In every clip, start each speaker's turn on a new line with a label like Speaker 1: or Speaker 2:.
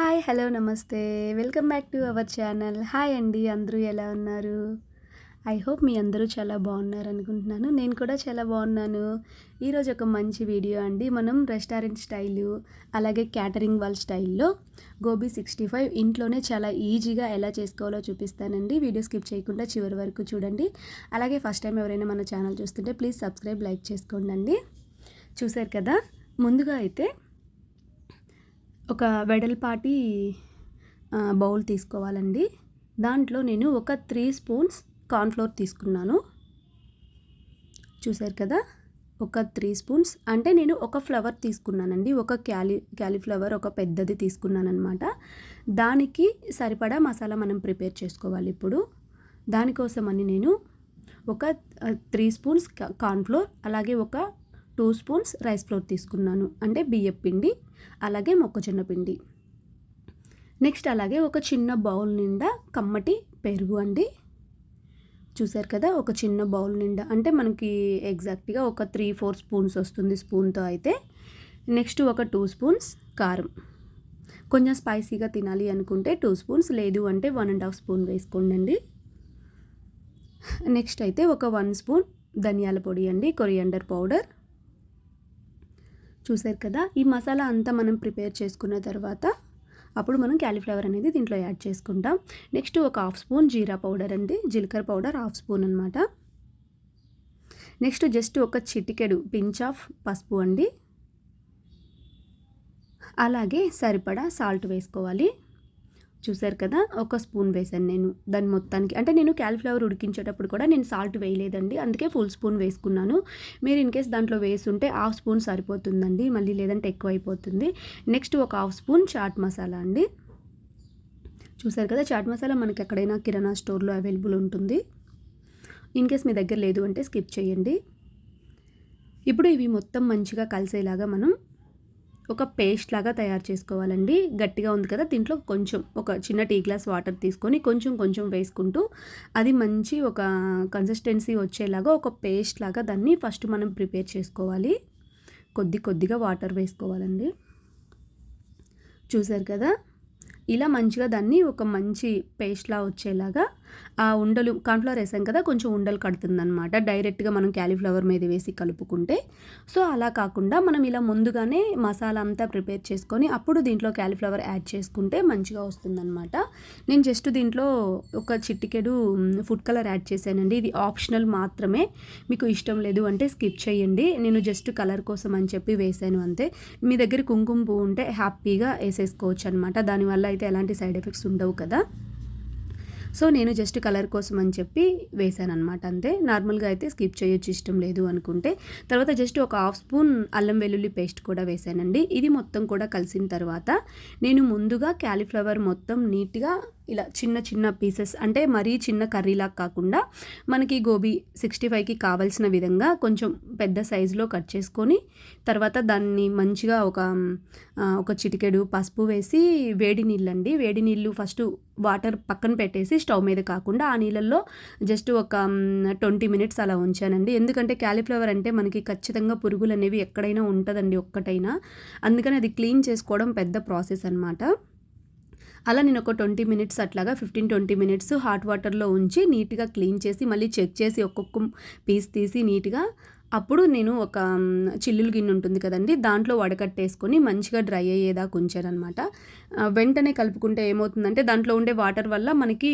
Speaker 1: Hi hello నమస్తే. Welcome back to our channel. Hi అండి అందరూ ఎలా ఉన్నారు? ఐ హోప్ మీ అందరూ చాలా బాగున్నారు అనుకుంటున్నాను. నేను కూడా చాలా బాగున్నాను. ఈరోజు ఒక మంచి వీడియో అండి. మనం రెస్టారెంట్ స్టైలు అలాగే క్యాటరింగ్ వాళ్ళ స్టైల్లో గోబీ సిక్స్టీ ఫైవ్ ఇంట్లోనే చాలా ఈజీగా ఎలా చేసుకోవాలో చూపిస్తానండి. వీడియో స్కిప్ చేయకుండా చివరి వరకు చూడండి. అలాగే ఫస్ట్ టైం ఎవరైనా మన ఛానల్ చూస్తుంటే ప్లీజ్ సబ్స్క్రైబ్ లైక్ చేసుకోండి చూశారు కదా? ముందుగా అయితే ఒక వెడల్పాటి బౌల్ తీసుకోవాలండి. దాంట్లో నేను ఒక త్రీ స్పూన్స్ కార్న్ఫ్లోర్ తీసుకున్నాను. చూసారు కదా? ఒక త్రీ స్పూన్స్. అంటే నేను ఒక ఫ్లవర్ తీసుకున్నానండి. ఒక క్యాలీ క్యాలీఫ్లవర్ ఒక పెద్దది తీసుకున్నానమాట దానికి సరిపడా మసాలా మనం ప్రిపేర్ చేసుకోవాలి ఇప్పుడు. దానికోసమని నేను ఒక త్రీ స్పూన్స్ కార్న్ఫ్లోర్ అలాగే ఒక టూ స్పూన్స్ రైస్ ఫ్లోర్ తీసుకున్నాను. అంటే బియ్యం పిండి అలాగే మొక్కజొన్న పిండి. నెక్స్ట్ అలాగే ఒక చిన్న బౌల్ నిండా కమ్మటి పెరుగు అండి. చూసారు కదా ఒక చిన్న బౌల్ నిండా అంటే మనకి ఎగ్జాక్ట్గా ఒక త్రీ ఫోర్ స్పూన్స్ వస్తుంది స్పూన్తో అయితే. నెక్స్ట్ ఒక టూ స్పూన్స్ కారం. కొంచెం స్పైసీగా తినాలి అనుకుంటే టూ స్పూన్స్ లేదు అంటే వన్ అండ్ హాఫ్ స్పూన్ వేసుకోండి నెక్స్ట్ అయితే ఒక వన్ స్పూన్ ధనియాల పొడి అండి కొరియండర్ పౌడర్. చూసారు కదా ఈ మసాలా అంతా మనం ప్రిపేర్ చేసుకున్న తర్వాత అప్పుడు మనం క్యాలీఫ్లవర్ అనేది దీంట్లో యాడ్ చేసుకుంటాం. నెక్స్ట్ ఒక హాఫ్ స్పూన్ జీరా పౌడర్ అండి జీలకర్ర పౌడర్ హాఫ్ స్పూన్ అనమాట నెక్స్ట్ జస్ట్ ఒక చిటికెడు పించ్ ఆఫ్ పసుపు అండి. అలాగే సరిపడా సాల్ట్ వేసుకోవాలి. చూసారు కదా ఒక స్పూన్ వేసాను నేను. దాని మొత్తానికి అంటే నేను క్యాలిఫ్లవర్ ఉడికించేటప్పుడు కూడా నేను సాల్ట్ వేయలేదండి. అందుకే ఫుల్ స్పూన్ వేసుకున్నాను. మీరు ఇన్ కేస్ దాంట్లో వేసుంటే హాఫ్ స్పూన్ సరిపోతుందండి. మళ్ళీ లేదంటే ఎక్కువ అయిపోతుంది నెక్స్ట్ ఒక హాఫ్ స్పూన్ చాట్ మసాలా అండి. చూసారు కదా చాట్ మసాలా మనకి ఎక్కడైనా కిరాణా స్టోర్లో అవైలబుల్ ఉంటుంది. ఇన్ కేస్ మీ దగ్గర లేదు అంటే స్కిప్ చేయండి. ఇప్పుడు ఇవి మొత్తం మంచిగా కలిసేలాగా మనం ఒక పేస్ట్ లాగా తయారు చేసుకోవాలండి. గట్టిగా ఉంది కదా దీంట్లో కొంచెం ఒక చిన్న టీ గ్లాస్ వాటర్ తీసుకొని కొంచెం కొంచెం వేసుకుంటూ అది మంచి ఒక కన్సిస్టెన్సీ వచ్చేలాగా ఒక పేస్ట్ లాగా దాన్ని ఫస్ట్ మనం ప్రిపేర్ చేసుకోవాలి. కొద్ది కొద్దిగా వాటర్ వేసుకోవాలండి. చూసారు కదా? ఇలా మంచిగా దాన్ని ఒక మంచి పేస్ట్లా వచ్చేలాగా ఆ ఉండలు కాన్ఫ్లవర్ వేసాం కదా కొంచెం ఉండలు కడుతుందనమాట డైరెక్ట్గా మనం క్యాలీఫ్లవర్ మీద వేసి కలుపుకుంటే. సో అలా కాకుండా మనం ఇలా ముందుగానే మసాలా అంతా ప్రిపేర్ చేసుకొని అప్పుడు దీంట్లో క్యాలీఫ్లవర్ యాడ్ చేసుకుంటే మంచిగా వస్తుందన్నమాట. నేను జస్ట్ దీంట్లో ఒక చిట్టికెడు ఫుడ్ కలర్ యాడ్ చేశానండి. ఇది ఆప్షనల్ మాత్రమే. మీకు ఇష్టం లేదు అంటే స్కిప్ చేయండి. నేను జస్ట్ కలర్ కోసం అని చెప్పి వేసాను అంతే. మీ దగ్గర కుంకుమ పువ్వు ఉంటే హ్యాపీగా వేసేసుకోవచ్చు అనమాట దానివల్ల అయితే ఎలాంటి సైడ్ ఎఫెక్ట్స్ ఉండవు కదా. సో నేను జస్ట్ కలర్ కోసం అని చెప్పి వేసాను అనమాట అంతే. నార్మల్గా అయితే స్కిప్ చేయొచ్చు ఇష్టం లేదు అనుకుంటే. తర్వాత జస్ట్ ఒక హాఫ్ స్పూన్ అల్లం వెల్లుల్లి పేస్ట్ కూడా వేసానండి ఇది మొత్తం కూడా కలిసిన తర్వాత నేను ముందుగా క్యాలీఫ్లవర్ మొత్తం నీట్గా ఇలా చిన్న చిన్న పీసెస్ అంటే మరీ చిన్న కర్రీలాగా కాకుండా మనకి గోబీ సిక్స్టీ ఫైవ్కి కావాల్సిన విధంగా కొంచెం పెద్ద సైజులో కట్ చేసుకొని తర్వాత దాన్ని మంచిగా ఒక ఒక చిటికెడు పసుపు వేసి వేడి నీళ్ళండి. వేడి నీళ్ళు ఫస్ట్ వాటర్ పక్కన పెట్టేసి స్టవ్ మీద కాకుండా ఆ నీళ్ళల్లో జస్ట్ ఒక ట్వంటీ మినిట్స్ అలా ఉంచానండి. ఎందుకంటే క్యాలీఫ్లవర్ అంటే మనకి ఖచ్చితంగా పురుగులు అనేవి ఎక్కడైనా ఉంటుందండి ఒక్కటైనా. అందుకని అది క్లీన్ చేసుకోవడం పెద్ద ప్రాసెస్ అనమాట అలా నేను ఒక ట్వంటీ మినిట్స్ అట్లాగా ఫిఫ్టీన్ ట్వంటీ మినిట్స్ హాట్ వాటర్లో ఉంచి నీట్గా క్లీన్ చేసి మళ్ళీ చెక్ చేసి ఒక్కొక్క పీస్ తీసి నీట్గా అప్పుడు నేను ఒక చిల్లులు గిన్నె ఉంటుంది కదండి దాంట్లో వడకట్టేసుకొని మంచిగా డ్రై అయ్యేదాకా ఉంచారనమాట వెంటనే కలుపుకుంటే ఏమవుతుందంటే దాంట్లో ఉండే వాటర్ వల్ల మనకి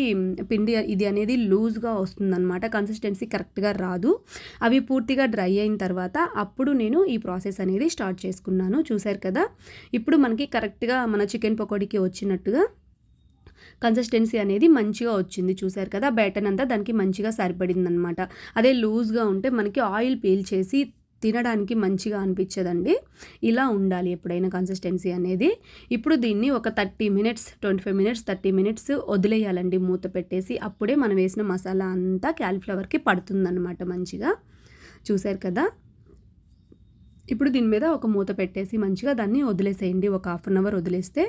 Speaker 1: పిండి ఇది అనేది లూజ్గా వస్తుందన్నమాట కన్సిస్టెన్సీ కరెక్ట్గా రాదు. అవి పూర్తిగా డ్రై అయిన తర్వాత అప్పుడు నేను ఈ ప్రాసెస్ అనేది స్టార్ట్ చేసుకున్నాను. చూశారు కదా? ఇప్పుడు మనకి కరెక్ట్గా మన చికెన్ పకోడీకి వచ్చినట్టుగా కన్సిస్టెన్సీ అనేది మంచిగా వచ్చింది. చూసారు కదా? బ్యాటర్ అంతా దానికి మంచిగా సరిపడింది అనమాట అదే లూజ్గా ఉంటే మనకి ఆయిల్ పీల్చేసి తినడానికి మంచిగా అనిపించదండి. ఇలా ఉండాలి ఎప్పుడైనా కన్సిస్టెన్సీ అనేది. ఇప్పుడు దీన్ని ఒక thirty minutes twenty five minutes thirty minutes వదిలేయాలండి. మూత పెట్టేసి అప్పుడే మనం వేసిన మసాలా అంతా క్యాలిఫ్లవర్కి పడుతుందన్నమాట మంచిగా. చూసారు కదా? ఇప్పుడు దీని మీద ఒక మూత పెట్టేసి మంచిగా దాన్ని వదిలేసేయండి. ఒక హాఫ్ అన్ అవర్ వదిలేస్తే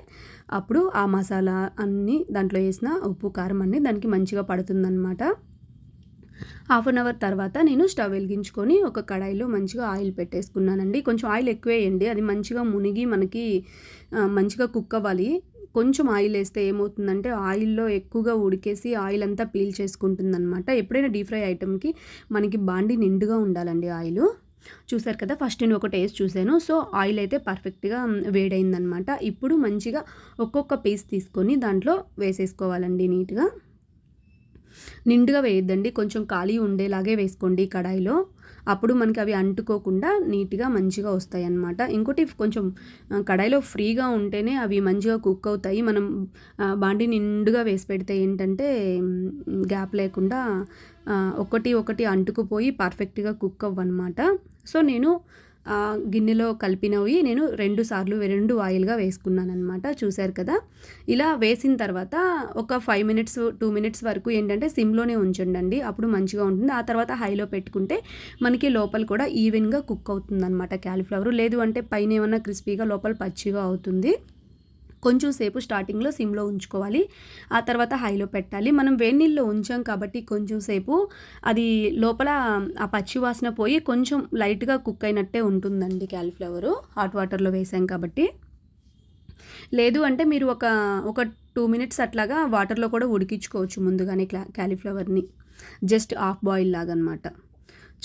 Speaker 1: అప్పుడు ఆ మసాలా అన్నీ దాంట్లో వేసిన ఉప్పు కారం అన్నీ దానికి మంచిగా పడుతుందన్నమాట. హాఫ్ అన్ అవర్ తర్వాత నేను స్టవ్ వెలిగించుకొని ఒక కడాయిలో మంచిగా ఆయిల్ పెట్టేసుకున్నానండి. కొంచెం ఆయిల్ ఎక్కువ వేయండి. అది మంచిగా మునిగి మనకి మంచిగా కుక్ అవ్వాలి. కొంచెం ఆయిల్ వేస్తే ఏమవుతుందంటే ఆయిల్లో ఎక్కువగా ఉడికేసి ఆయిల్ అంతా పీల్ చేసుకుంటుందన్నమాట. ఎప్పుడైనా డీప్ ఫ్రై ఐటెంకి మనకి బాండి నిండుగా ఉండాలండి ఆయిల్. చూసారు కదా ఫస్ట్ నేను ఒక టేస్ట్ చూశాను సో ఆయిల్ అయితే పర్ఫెక్ట్గా వేడైందనమాట ఇప్పుడు మంచిగా ఒక్కొక్క పీస్ తీసుకొని దాంట్లో వేసేసుకోవాలండి నీట్గా నిండుగా వేయద్దండి. కొంచెం ఖాళీ ఉండేలాగే వేసుకోండి కడాయిలో. అప్పుడు మనకి అవి అంటుకోకుండా నీట్గా మంచిగా వస్తాయి అన్నమాట ఇంకోటి కొంచెం కడాయిలో ఫ్రీగా ఉంటేనే అవి మంచిగా కుక్ అవుతాయి. మనం బాండి నిండుగా వేసి పెడితే ఏంటంటే గ్యాప్ లేకుండా ఒకటి ఒకటి అంటుకుపోయి పర్ఫెక్ట్గా కుక్ అవ్వనమాట సో నేను గిన్నెలో కలిపినవి నేను రెండు సార్లు రెండు ఆయిల్గా వేసుకున్నాను అనమాట చూశారు కదా? ఇలా వేసిన తర్వాత ఒక ఫైవ్ మినిట్స్ టూ మినిట్స్ వరకు ఏంటంటే సిమ్లోనే ఉంచండి అప్పుడు మంచిగా ఉంటుంది. ఆ తర్వాత హైలో పెట్టుకుంటే మనకి లోపల కూడా ఈవెన్గా కుక్ అవుతుంది అనమాట క్యాలీఫ్లవర్. లేదు అంటే పైన ఏమన్నా క్రిస్పీగా లోపల పచ్చిగా అవుతుంది. కొంచెం సేపు స్టార్టింగ్లో సిమ్లో ఉంచుకోవాలి. ఆ తర్వాత హైలో పెట్టాలి. మనం వేడి నీళ్ళలో ఉంచాం కాబట్టి కొంచెం సేపు అది లోపల ఆ పచ్చి వాసన పోయి కొంచెం లైట్గా కుక్ అయినట్టే ఉంటుందండి క్యాలీఫ్లవరు. హాట్ వాటర్లో వేసాం కాబట్టి. లేదు అంటే మీరు ఒక ఒక టూ మినిట్స్ అట్లాగా వాటర్లో కూడా ఉడికించుకోవచ్చు ముందుగానే క్లా క్యాలీఫ్లవర్ని. జస్ట్ హాఫ్ బాయిల్ లాగా అనమాట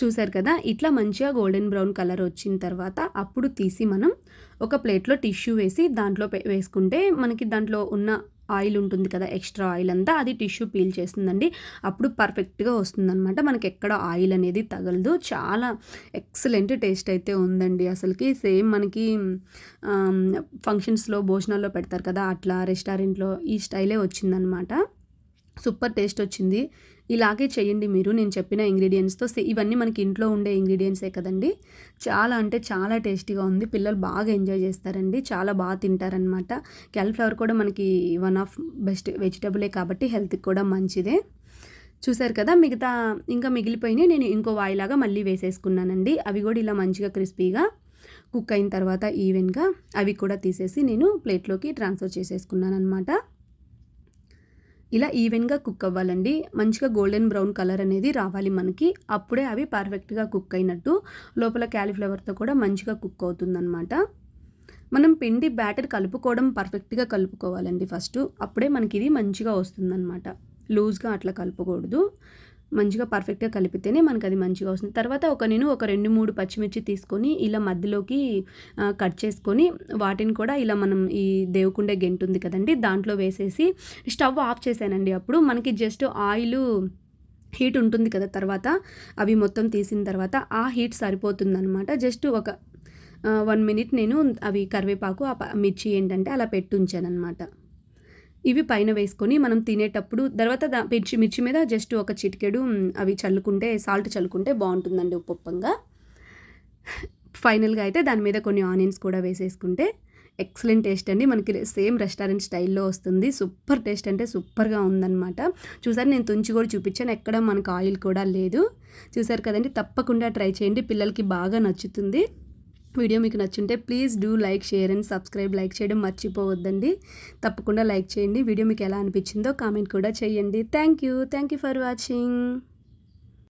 Speaker 1: చూసారు కదా ఇట్లా మంచిగా గోల్డెన్ బ్రౌన్ కలర్ వచ్చిన తర్వాత అప్పుడు తీసి మనం ఒక ప్లేట్లో టిష్యూ వేసి దాంట్లో వేసుకుంటే మనకి దాంట్లో ఉన్న ఆయిల్ ఉంటుంది కదా ఎక్స్ట్రా ఆయిల్ అంతా అది టిష్యూ పీల్ చేస్తుందండి. అప్పుడు పర్ఫెక్ట్గా వస్తుందన్నమాట. మనకి ఎక్కడ ఆయిల్ అనేది తగలదు. చాలా ఎక్సలెంట్ టేస్ట్ అయితే ఉందండి అసలుకి. సేమ్ మనకి ఫంక్షన్స్లో భోజనాల్లో పెడతారు కదా అట్లా రెస్టారెంట్లో ఈ స్టైలే వచ్చిందనమాట సూపర్ టేస్ట్ వచ్చింది. ఇలాగే చేయండి మీరు. నేను చెప్పిన ఇంగ్రీడియంట్స్తో ఇవన్నీ మనకి ఇంట్లో ఉండే ఇంగ్రీడియంట్సే కదండి. చాలా అంటే చాలా టేస్టీగా ఉంది. పిల్లలు బాగా ఎంజాయ్ చేస్తారండి. చాలా బాగా తింటారనమాట క్యాలిఫ్లవర్ కూడా మనకి వన్ ఆఫ్ బెస్ట్ వెజిటబులే కాబట్టి హెల్త్కి కూడా మంచిదే. చూసారు కదా మిగతా ఇంకా మిగిలిపోయినాయి నేను ఇంకో వాయిలాగా మళ్ళీ వేసేసుకున్నానండి. అవి కూడా ఇలా మంచిగా క్రిస్పీగా కుక్ అయిన తర్వాత ఈవెన్గా అవి కూడా తీసేసి నేను ప్లేట్లోకి ట్రాన్స్ఫర్ చేసేసుకున్నాను అనమాట ఇలా ఈవెన్గా కుక్ అవ్వాలండి మంచిగా గోల్డెన్ బ్రౌన్ కలర్ అనేది రావాలి మనకి. అప్పుడే అవి పర్ఫెక్ట్గా కుక్ అయినట్టు లోపల క్యాలీఫ్లవర్తో కూడా మంచిగా కుక్ అవుతుందన్నమాట. మనం పిండి బ్యాటర్ కలుపుకోవడం పర్ఫెక్ట్గా కలుపుకోవాలండి ఫస్ట్. అప్పుడే మనకి ఇది మంచిగా వస్తుందన్నమాట. లూజ్గా అట్లా కలుపుకూడదు. మంచిగా పర్ఫెక్ట్గా కలిపితేనే మనకు అది మంచిగా వస్తుంది. తర్వాత ఒక నేను ఒక రెండు మూడు పచ్చిమిర్చి తీసుకొని ఇలా మధ్యలోకి కట్ చేసుకొని వాటిని కూడా ఇలా మనం ఈ దేవుకుండే గెంటు ఉంది కదండి దాంట్లో వేసేసి స్టవ్ ఆఫ్ చేశానండి అప్పుడు. మనకి జస్ట్ ఆయిల్ హీట్ ఉంటుంది కదా తర్వాత అవి మొత్తం తీసిన తర్వాత ఆ హీట్ సరిపోతుందనమాట జస్ట్ ఒక వన్ మినిట్ నేను అవి కరివేపాకు ఆ మిర్చి ఏంటంటే అలా పెట్టి అనమాట ఇవి పైన వేసుకొని మనం తినేటప్పుడు తర్వాత మిర్చి మిర్చి మీద జస్ట్ ఒక చిటికెడు అవి చల్లుకుంటే సాల్ట్ చల్లుకుంటే బాగుంటుందండి ఉప్పొప్పంగా. ఫైనల్గా అయితే దాని మీద కొన్ని ఆనియన్స్ కూడా వేసేసుకుంటే ఎక్సలెంట్ టేస్ట్ అండి. మనకి సేమ్ రెస్టారెంట్ స్టైల్లో వస్తుంది. సూపర్ టేస్ట్ అంటే సూపర్గా ఉందన్నమాట. చూసారు నేను తుంచి కూడా చూపించాను. ఎక్కడ మనకు ఆయిల్ కూడా లేదు. చూసారు కదండి తప్పకుండా ట్రై చేయండి. పిల్లలకి బాగా నచ్చుతుంది. వీడియో మీకు నచ్చుంటే please do like share and subscribe. Like చేయడం మర్చిపోవద్దండి. తప్పకుండా లైక్ చేయండి. వీడియో మీకు ఎలా అనిపించిందో కామెంట్ కూడా చేయండి. Thank you. Thank you for watching.